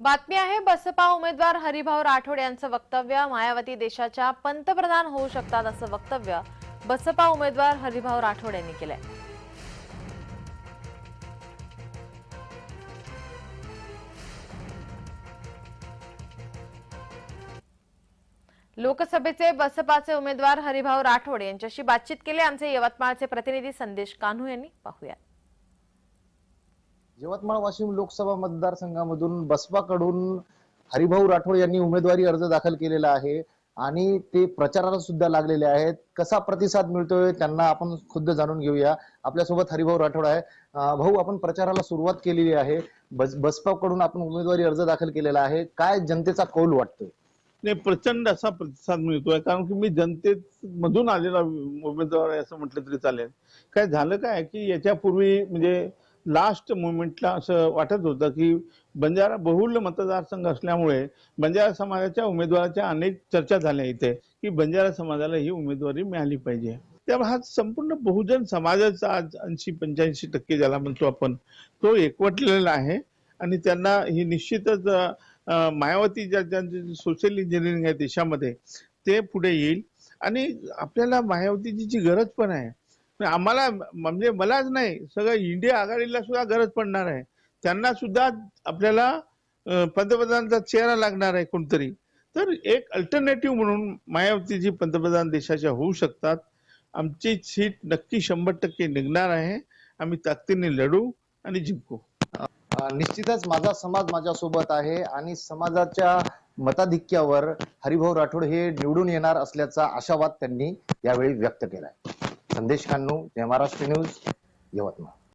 बातमी आहे बसपा उमेदवार हरिभाऊ राठोड यांचं वक्तव्य मायावती देशाच्या पंतप्रधान होऊ शकतात असं वक्तव्य बसपा उमेदवार हरिभाऊ राठोड यांनी केलंय. लोकसभेचे बसपाचे उमेदवार हरिभाऊ राठोड यांच्याशी बातचीत केली. आमचे यवतमाळचे प्रतिनिधी संदेश कान्हू यांनी पाहूया यवतमाळ वाशिम लोकसभा मतदारसंघामधून बसपाकडून हरिभाऊ राठोड यांनी उमेदवारी अर्ज दाखल केलेला आहे आणि ते प्रचाराला सुद्धा लागलेले आहेत. कसा प्रतिसाद मिळतोय त्यांना आपण खुद्द जाणून घेऊया. आपल्यासोबत हरिभाऊ राठोड आहे. भाऊ आपण प्रचाराला सुरुवात केलेली आहे. बस बसपाकडून आपण उमेदवारी अर्ज दाखल केलेला आहे. काय जनतेचा कौल वाटतोय? नाही प्रचंड असा प्रतिसाद मिळतोय. कारण की मी जनते मधून आलेला उमेदवार आहे असं म्हटलं तरी चालेल. काय झालं काय? की याच्यापूर्वी म्हणजे लास्ट मुवमेंटला असं वाटत होतं की बंजारा बहुल्य मतदारसंघ असल्यामुळे बंजारा समाजाच्या उमेदवाराच्या अनेक चर्चा झाल्या इथे की बंजारा समाजाला ही उमेदवारी मिळाली पाहिजे. त्यामुळे हा संपूर्ण बहुजन समाजाचा आज ऐंशी पंच्याऐंशी टक्के ज्याला म्हणतो आपण तो एकवटलेला आहे. आणि त्यांना ही निश्चितच मायावती ज्या ज्यांचे सोशल इंजिनिअरिंग आहे देशामध्ये ते पुढे येईल. आणि आपल्याला मायावतीची जी गरज पण आहे. आम्हाला म्हणजे मलाच नाही सगळं इंडिया आघाडीला सुद्धा गरज पडणार आहे. त्यांना सुद्धा आपल्याला अं, चेहरा लागणार आहे कोणतरी. तर एक अल्टरनेटिव्ह म्हणून मायावती जी पंतप्रधान देशाच्या होऊ शकतात आमची सीट नक्की शंभर टक्के निघणार आहे. आम्ही ताकदीने लढू आणि जिंकू. निश्चितच माझा समाज माझ्यासोबत आहे आणि समाजाच्या मताधिक्यावर हरिभाऊ राठोड हे निवडून येणार असल्याचा आशावाद त्यांनी यावेळी व्यक्त केलाय. संदेश खान्नू जय महाराष्ट्र न्यूज यवतमाळ